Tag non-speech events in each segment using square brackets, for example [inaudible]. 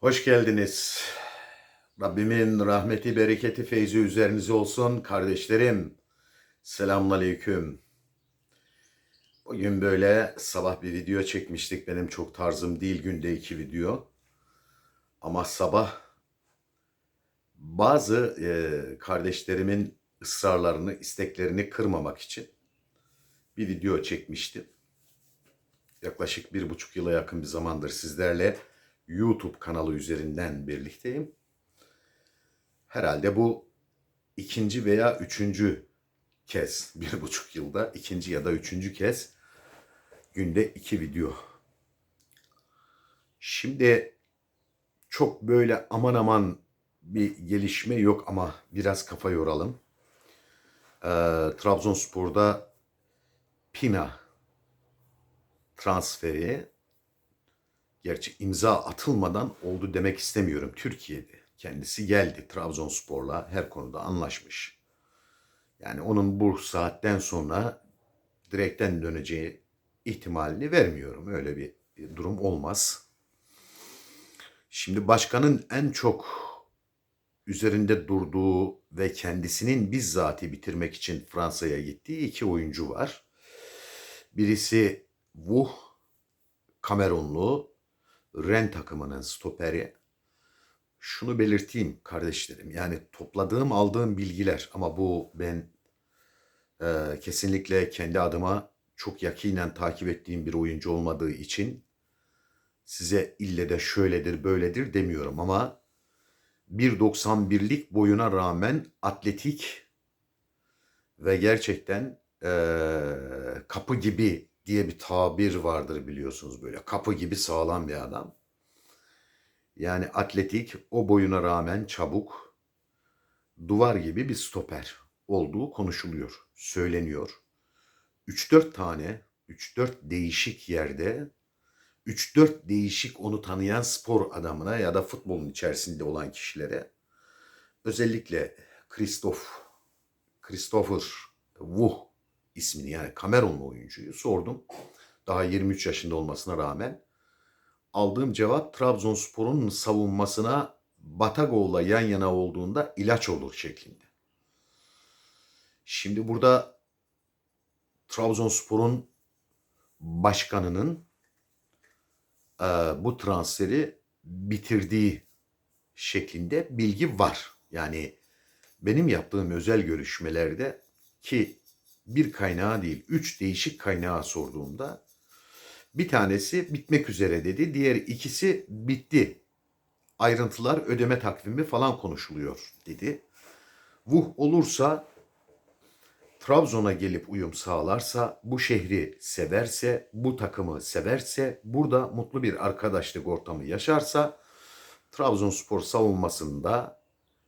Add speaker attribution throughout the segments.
Speaker 1: Hoş geldiniz. Rabbimin rahmeti, bereketi, feyzi üzerinize olsun kardeşlerim. Selamünaleyküm. Bugün böyle sabah bir video çekmiştik. Benim çok tarzım değil günde iki video. Ama sabah bazı e, kardeşlerimin ısrarlarını, isteklerini kırmamak için bir video çekmiştim. Yaklaşık bir buçuk yıla yakın bir zamandır sizlerle YouTube kanalı üzerinden birlikteyim. Herhalde bu ikinci veya üçüncü kez, [laughs] bir buçuk yılda ikinci ya da üçüncü kez günde iki video. Şimdi çok böyle aman aman bir gelişme yok ama biraz kafa yoralım. Ee, Trabzonspor'da Pina transferi gerçi imza atılmadan oldu demek istemiyorum. Türkiye'de kendisi geldi Trabzonspor'la her konuda anlaşmış. Yani onun bu saatten sonra direkten döneceği ihtimalini vermiyorum. Öyle bir durum olmaz. Şimdi başkanın en çok üzerinde durduğu ve kendisinin bizzati bitirmek için Fransa'ya gittiği iki oyuncu var. Birisi Vuh Kamerunlu Ren takımının stoperi. Şunu belirteyim kardeşlerim. Yani topladığım aldığım bilgiler ama bu ben e, kesinlikle kendi adıma çok yakinen takip ettiğim bir oyuncu olmadığı için size ille de şöyledir böyledir demiyorum ama 1.91'lik boyuna rağmen atletik ve gerçekten e, kapı gibi diye bir tabir vardır biliyorsunuz böyle. Kapı gibi sağlam bir adam. Yani atletik, o boyuna rağmen çabuk, duvar gibi bir stoper olduğu konuşuluyor, söyleniyor. 3-4 tane, 3-4 değişik yerde, 3-4 değişik onu tanıyan spor adamına ya da futbolun içerisinde olan kişilere özellikle Christoph, Christopher Wuh ismini yani Kamerunlu oyuncuyu sordum. Daha 23 yaşında olmasına rağmen aldığım cevap Trabzonspor'un savunmasına Batago'la yan yana olduğunda ilaç olur şeklinde. Şimdi burada Trabzonspor'un başkanının e, bu transferi bitirdiği şeklinde bilgi var. Yani benim yaptığım özel görüşmelerde ki bir kaynağa değil, üç değişik kaynağa sorduğumda bir tanesi bitmek üzere dedi, diğer ikisi bitti. Ayrıntılar, ödeme takvimi falan konuşuluyor dedi. Vuh olursa Trabzon'a gelip uyum sağlarsa, bu şehri severse, bu takımı severse, burada mutlu bir arkadaşlık ortamı yaşarsa Trabzonspor savunmasında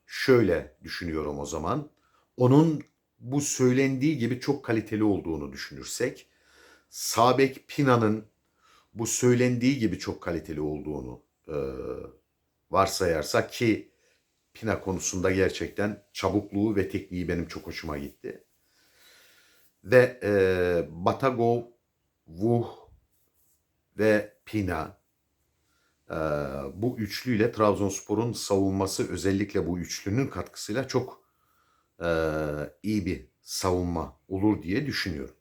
Speaker 1: şöyle düşünüyorum o zaman. Onun bu söylendiği gibi çok kaliteli olduğunu düşünürsek, Sabek Pina'nın bu söylendiği gibi çok kaliteli olduğunu e, varsayarsak ki Pina konusunda gerçekten çabukluğu ve tekniği benim çok hoşuma gitti. Ve e, Batagov, Vuh ve Pina e, bu üçlüyle Trabzonspor'un savunması özellikle bu üçlünün katkısıyla çok iyi bir savunma olur diye düşünüyorum.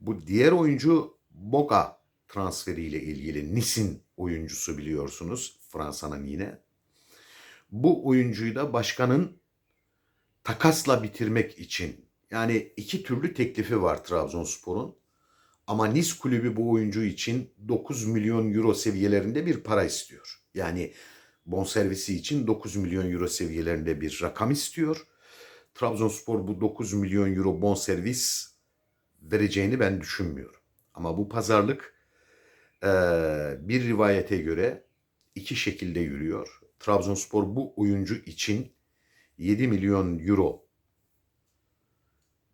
Speaker 1: Bu diğer oyuncu Boga transferiyle ilgili Nis'in oyuncusu biliyorsunuz Fransa'nın yine. Bu oyuncuyu da başkanın takasla bitirmek için yani iki türlü teklifi var Trabzonspor'un. Ama Nice kulübü bu oyuncu için 9 milyon euro seviyelerinde bir para istiyor. Yani bonservisi için 9 milyon euro seviyelerinde bir rakam istiyor. Trabzonspor bu 9 milyon euro bon servis vereceğini ben düşünmüyorum. Ama bu pazarlık e, bir rivayete göre iki şekilde yürüyor. Trabzonspor bu oyuncu için 7 milyon euro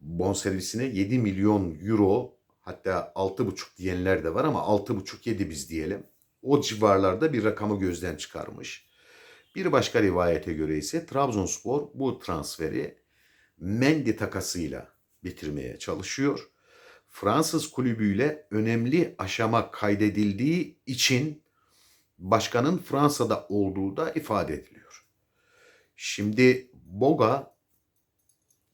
Speaker 1: bon servisine 7 milyon euro hatta 6,5 diyenler de var ama 6,5-7 biz diyelim. O civarlarda bir rakamı gözden çıkarmış. Bir başka rivayete göre ise Trabzonspor bu transferi Mendy takasıyla bitirmeye çalışıyor. Fransız kulübüyle önemli aşama kaydedildiği için başkanın Fransa'da olduğu da ifade ediliyor. Şimdi Boga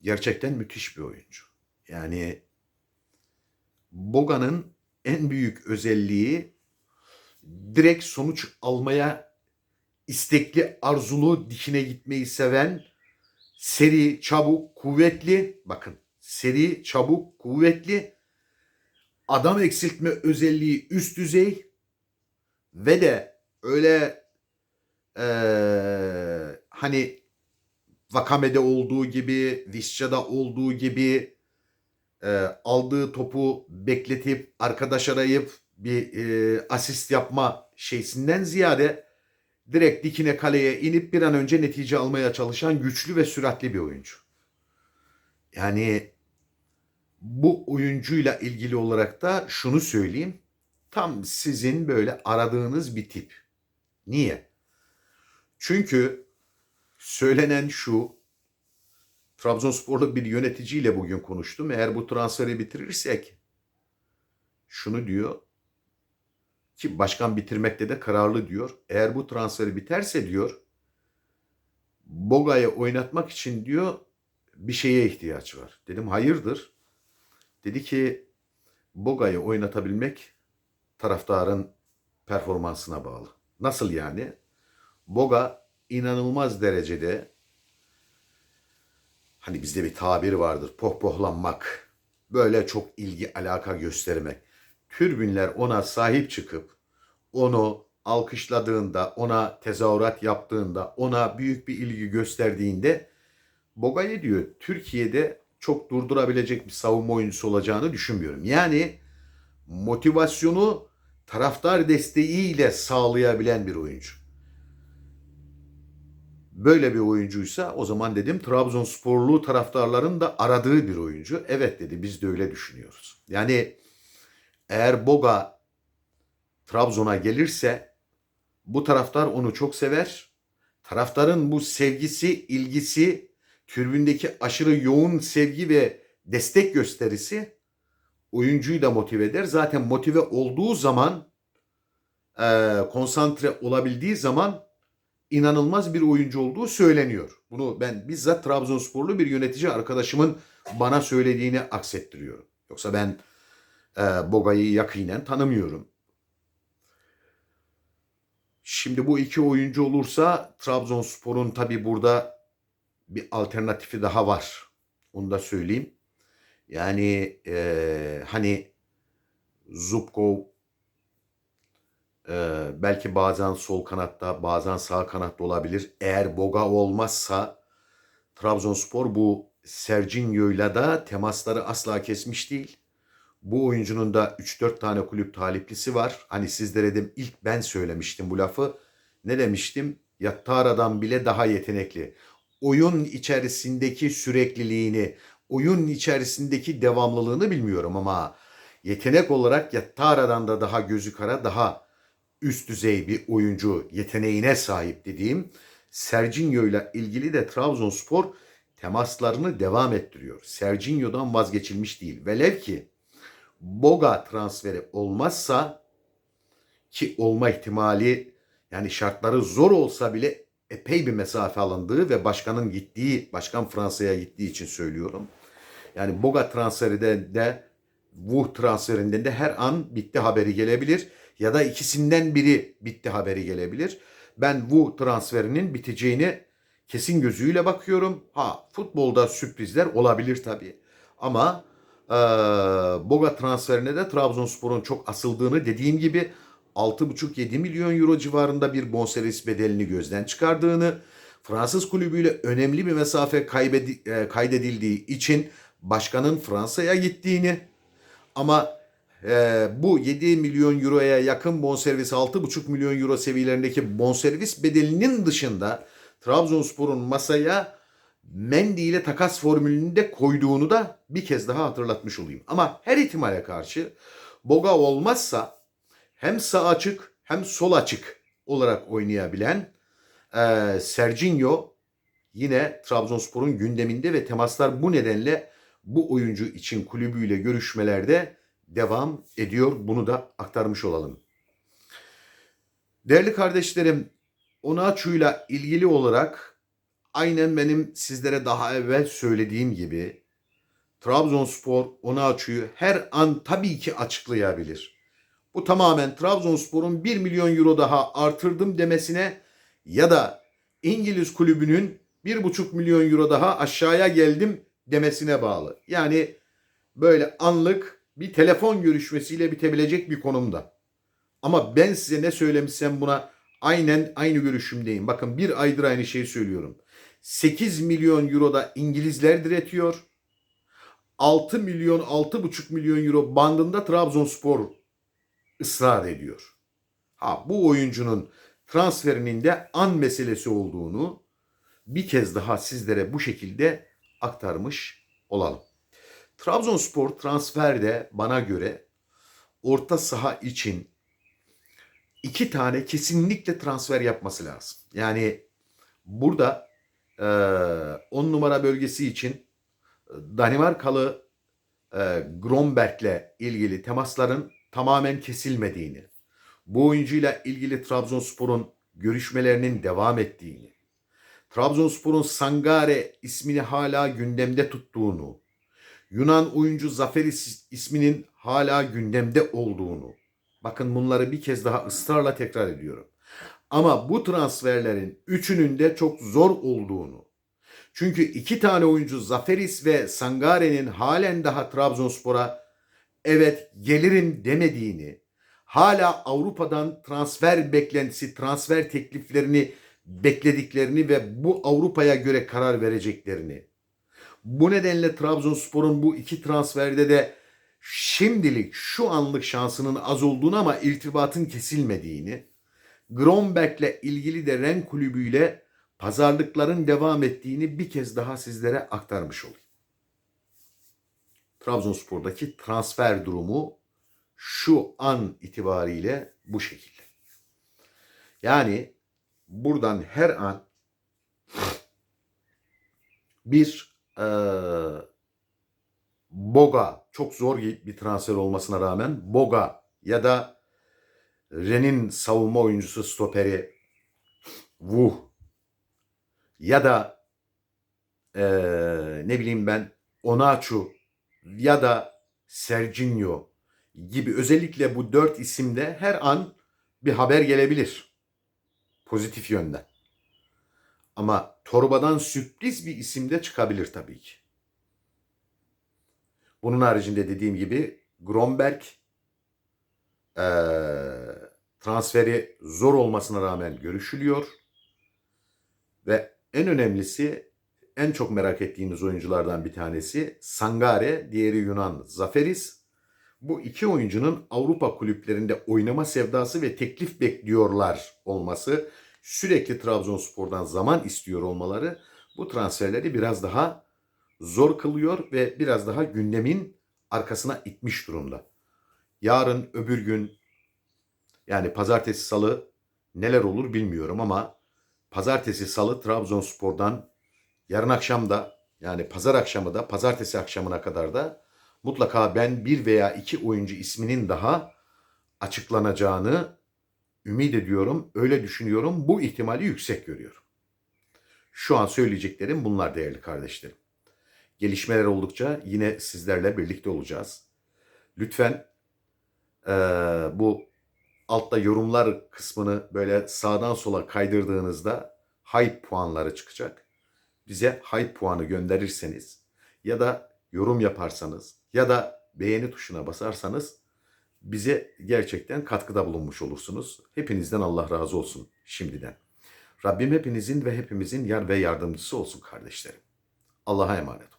Speaker 1: gerçekten müthiş bir oyuncu. Yani Boga'nın en büyük özelliği direkt sonuç almaya istekli, arzulu, dikine gitmeyi seven, seri, çabuk, kuvvetli, bakın seri, çabuk, kuvvetli, adam eksiltme özelliği üst düzey. Ve de öyle eee, hani Vakame'de olduğu gibi, Visca'da olduğu gibi e, aldığı topu bekletip arkadaş arayıp bir e, asist yapma şeysinden ziyade direkt dikine kaleye inip bir an önce netice almaya çalışan güçlü ve süratli bir oyuncu. Yani bu oyuncuyla ilgili olarak da şunu söyleyeyim. Tam sizin böyle aradığınız bir tip. Niye? Çünkü söylenen şu Trabzonsporlu bir yöneticiyle bugün konuştum. Eğer bu transferi bitirirsek şunu diyor ki başkan bitirmekte de kararlı diyor. Eğer bu transferi biterse diyor Boga'yı oynatmak için diyor bir şeye ihtiyaç var. Dedim hayırdır? Dedi ki Boga'yı oynatabilmek taraftarın performansına bağlı. Nasıl yani? Boga inanılmaz derecede hani bizde bir tabir vardır pohpohlanmak böyle çok ilgi alaka göstermek türbünler ona sahip çıkıp onu alkışladığında ona tezahürat yaptığında ona büyük bir ilgi gösterdiğinde Bogay diyor Türkiye'de çok durdurabilecek bir savunma oyuncusu olacağını düşünmüyorum. Yani motivasyonu taraftar desteğiyle sağlayabilen bir oyuncu böyle bir oyuncuysa o zaman dedim Trabzonsporlu taraftarların da aradığı bir oyuncu. Evet dedi biz de öyle düşünüyoruz. Yani eğer Boga Trabzon'a gelirse bu taraftar onu çok sever. Taraftarın bu sevgisi, ilgisi, türbündeki aşırı yoğun sevgi ve destek gösterisi oyuncuyu da motive eder. Zaten motive olduğu zaman, konsantre olabildiği zaman inanılmaz bir oyuncu olduğu söyleniyor. Bunu ben bizzat Trabzonsporlu bir yönetici arkadaşımın bana söylediğini aksettiriyorum. Yoksa ben e, Boga'yı yakinen tanımıyorum. Şimdi bu iki oyuncu olursa Trabzonspor'un tabi burada bir alternatifi daha var. Onu da söyleyeyim. Yani e, hani Zubkov ee, belki bazen sol kanatta, bazen sağ kanatta olabilir. Eğer Boga olmazsa Trabzonspor bu Serginho'yla da temasları asla kesmiş değil. Bu oyuncunun da 3-4 tane kulüp taliplisi var. Hani sizlere de ilk ben söylemiştim bu lafı. Ne demiştim? Yattara'dan bile daha yetenekli. Oyun içerisindeki sürekliliğini, oyun içerisindeki devamlılığını bilmiyorum ama yetenek olarak Yattara'dan da daha gözü kara, daha üst düzey bir oyuncu yeteneğine sahip dediğim Serginho ile ilgili de Trabzonspor temaslarını devam ettiriyor. Serginho'dan vazgeçilmiş değil. Velev ki Boga transferi olmazsa ki olma ihtimali yani şartları zor olsa bile epey bir mesafe alındığı ve başkanın gittiği, başkan Fransa'ya gittiği için söylüyorum. Yani Boga transferi de, de Wuh transferinden de her an bitti haberi gelebilir ya da ikisinden biri bitti haberi gelebilir. Ben bu transferinin biteceğini kesin gözüyle bakıyorum. Ha futbolda sürprizler olabilir tabii. Ama e, Boga transferine de Trabzonspor'un çok asıldığını dediğim gibi 6,5-7 milyon euro civarında bir bonservis bedelini gözden çıkardığını, Fransız kulübüyle önemli bir mesafe e, kaydedildiği için başkanın Fransa'ya gittiğini ama e, bu 7 milyon euroya yakın bonservis 6,5 milyon euro seviyelerindeki bonservis bedelinin dışında Trabzonspor'un masaya Mendy ile takas formülünü de koyduğunu da bir kez daha hatırlatmış olayım. Ama her ihtimale karşı Boga olmazsa hem sağ açık hem sol açık olarak oynayabilen e, Serginho yine Trabzonspor'un gündeminde ve temaslar bu nedenle bu oyuncu için kulübüyle görüşmelerde devam ediyor. Bunu da aktarmış olalım. Değerli kardeşlerim, Onaçu'yla ilgili olarak aynen benim sizlere daha evvel söylediğim gibi Trabzonspor Onaçu'yu her an tabii ki açıklayabilir. Bu tamamen Trabzonspor'un 1 milyon euro daha artırdım demesine ya da İngiliz kulübünün 1,5 milyon euro daha aşağıya geldim demesine bağlı. Yani böyle anlık bir telefon görüşmesiyle bitebilecek bir konumda. Ama ben size ne söylemişsem buna aynen aynı görüşümdeyim. Bakın bir aydır aynı şeyi söylüyorum. 8 milyon euro da İngilizler diretiyor. 6 milyon 6,5 milyon euro bandında Trabzonspor ısrar ediyor. Ha bu oyuncunun transferinin de an meselesi olduğunu bir kez daha sizlere bu şekilde aktarmış olalım. Trabzonspor transferde bana göre orta saha için iki tane kesinlikle transfer yapması lazım. Yani burada 10 numara bölgesi için Danimarkalı e, Gromberg'le ilgili temasların tamamen kesilmediğini, bu oyuncuyla ilgili Trabzonspor'un görüşmelerinin devam ettiğini, Trabzonspor'un Sangare ismini hala gündemde tuttuğunu, Yunan oyuncu Zaferis isminin hala gündemde olduğunu, bakın bunları bir kez daha ısrarla tekrar ediyorum. Ama bu transferlerin üçünün de çok zor olduğunu, çünkü iki tane oyuncu Zaferis ve Sangare'nin halen daha Trabzonspor'a evet gelirim demediğini, hala Avrupa'dan transfer beklentisi, transfer tekliflerini beklediklerini ve bu Avrupa'ya göre karar vereceklerini. Bu nedenle Trabzonspor'un bu iki transferde de şimdilik şu anlık şansının az olduğunu ama irtibatın kesilmediğini, Gromberg'le ilgili de Ren kulübüyle pazarlıkların devam ettiğini bir kez daha sizlere aktarmış olayım. Trabzonspor'daki transfer durumu şu an itibariyle bu şekilde. Yani buradan her an bir e, Boga çok zor bir transfer olmasına rağmen Boga ya da Ren'in savunma oyuncusu stoperi Wuh ya da e, ne bileyim ben Onaçu ya da Serginho gibi özellikle bu dört isimde her an bir haber gelebilir. Pozitif yönden. Ama torbadan sürpriz bir isim de çıkabilir tabii ki. Bunun haricinde dediğim gibi Gromberg e, transferi zor olmasına rağmen görüşülüyor. Ve en önemlisi en çok merak ettiğiniz oyunculardan bir tanesi Sangare, diğeri Yunan Zaferis. Bu iki oyuncunun Avrupa kulüplerinde oynama sevdası ve teklif bekliyorlar olması, sürekli Trabzonspor'dan zaman istiyor olmaları bu transferleri biraz daha zor kılıyor ve biraz daha gündemin arkasına itmiş durumda. Yarın öbür gün yani pazartesi salı neler olur bilmiyorum ama pazartesi salı Trabzonspor'dan yarın akşam da yani pazar akşamı da pazartesi akşamına kadar da mutlaka ben bir veya iki oyuncu isminin daha açıklanacağını ümit ediyorum. Öyle düşünüyorum. Bu ihtimali yüksek görüyorum. Şu an söyleyeceklerim bunlar değerli kardeşlerim. Gelişmeler oldukça yine sizlerle birlikte olacağız. Lütfen e, bu altta yorumlar kısmını böyle sağdan sola kaydırdığınızda hype puanları çıkacak. Bize hype puanı gönderirseniz ya da yorum yaparsanız ya da beğeni tuşuna basarsanız bize gerçekten katkıda bulunmuş olursunuz. Hepinizden Allah razı olsun şimdiden. Rabbim hepinizin ve hepimizin yar ve yardımcısı olsun kardeşlerim. Allah'a emanet.